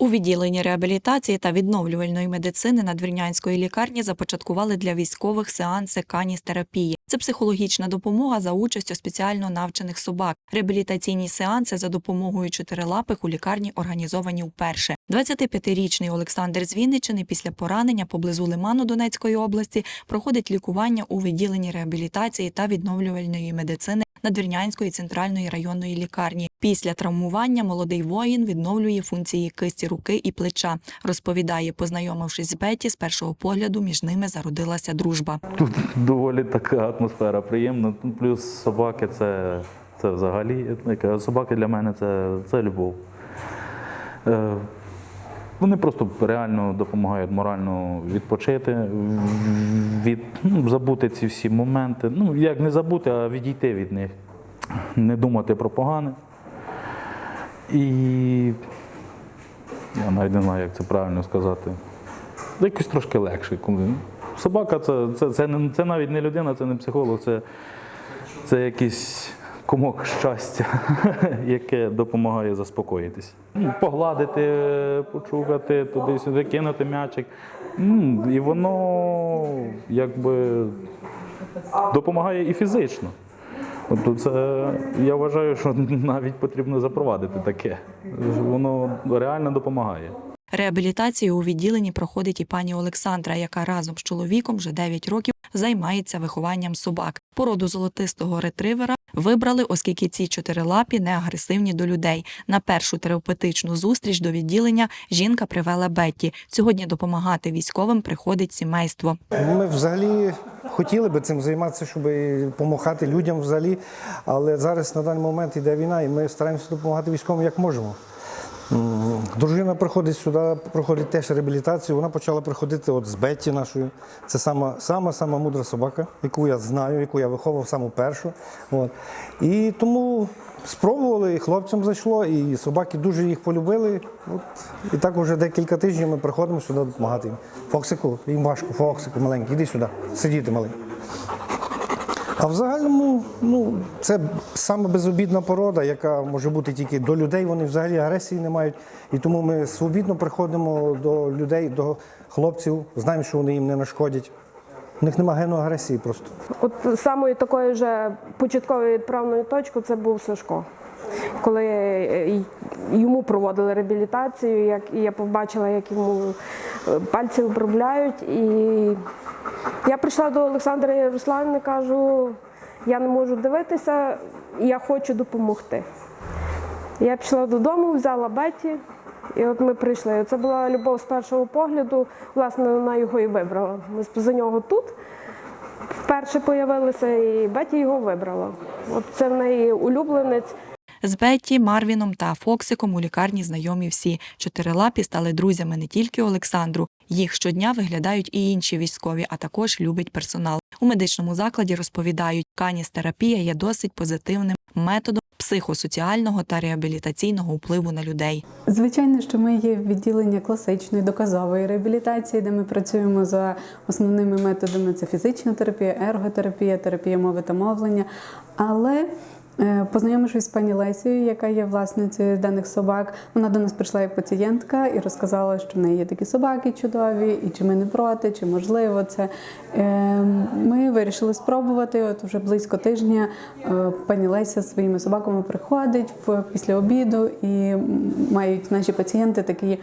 У відділенні реабілітації та відновлювальної медицини Надвірнянської лікарні започаткували для військових сеанси каністерапії. Це психологічна допомога за участю спеціально навчених собак. Реабілітаційні сеанси за допомогою чотирилапих у лікарні організовані вперше. 25-річний Олександр з Вінниччини після поранення поблизу Лиману Донецької області проходить лікування у відділенні реабілітації та відновлювальної медицини Надвірнянської центральної районної лікарні. Після травмування молодий воїн відновлює функції кисті руки і плеча. Розповідає, познайомившись з Беті, з першого погляду між ними зародилася дружба. Тут доволі така атмосфера приємна. Плюс собаки це, це взагалі собаки для мене це, це любов. Вони просто реально допомагають морально відпочити, від, ну, забути ці всі моменти. Ну, як не забути, а відійти від них, не думати про погане. І я навіть не знаю, як це правильно сказати. Якось трошки легше. коли- Собака це, це, це, це навіть не людина, це не психолог, це, це якийсь комок щастя, яке допомагає заспокоїтись. Ну, Погладити, почухати, туди-сюди, кинути м'ячик. І воно якби допомагає і фізично. Тобто це я вважаю, що навіть потрібно запровадити таке. Воно реально допомагає. Реабілітацію у відділенні проходить і пані Олександра, яка разом з чоловіком вже 9 років займається вихованням собак. Породу золотистого ретривера вибрали, оскільки ці чотирилапі не агресивні до людей. На першу терапевтичну зустріч до відділення жінка привела Бетті. Сьогодні допомагати військовим приходить сімейство. Ми взагалі хотіли би цим займатися, щоб допомагати людям взагалі. Але зараз на даний момент йде війна, і ми стараємося допомагати військовим як можемо. Дружина приходить сюди, проходить теж реабілітацію. Вона почала приходити от з Бетті нашою. Це сама, сама, сама мудра собака, яку я знаю, яку я виховував саму першу. От. І тому спробували, і хлопцям зайшло, і собаки дуже їх полюбили. От. І так вже декілька тижнів ми приходимо сюди допомагати їм. Фоксику, їм важко, Фоксику маленький, іди сюди, сидіти малий. А в загальному, ну, це саме безобідна порода, яка може бути тільки до людей. Вони взагалі агресії не мають. І тому ми свобідно приходимо до людей, до хлопців, знаємо, що вони їм не нашкодять. У них нема гену агресії просто. От самою такою же початковою відправною точкою це був Сашко. Коли е, йому проводили реабілітацію, як і я побачила, як йому е, пальці обробляють. І я прийшла до Олександра Ярославівни, кажу, я не можу дивитися, я хочу допомогти. Я пішла додому, взяла Беті, і от ми прийшли. Це була любов з першого погляду. Власне, вона його і вибрала. Ми за нього тут вперше появилися, і Беті його вибрала. От це в неї улюбленець. З Бетті, Марвіном та Фоксиком у лікарні знайомі всі. Чотирилапі стали друзями не тільки Олександру. Їх щодня виглядають і інші військові, а також любить персонал. У медичному закладі розповідають, каністерапія є досить позитивним методом психосоціального та реабілітаційного впливу на людей. Звичайно, що ми є відділення класичної доказової реабілітації, де ми працюємо за основними методами: це фізична терапія, ерготерапія, терапія мови та мовлення. Але Познайомившись з пані Лесією, яка є власницею даних собак, вона до нас прийшла як пацієнтка і розказала, що в неї є такі собаки чудові, і чи ми не проти, чи можливо це. Е, Ми вирішили спробувати. От вже близько тижня е, пані Леся своїми собаками приходить після обіду і мають наші пацієнти такі.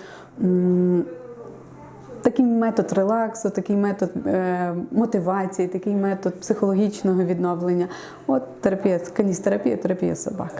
Такий метод релаксу, такий метод е, мотивації, такий метод психологічного відновлення. От терапія, каністерапія, терапія собак.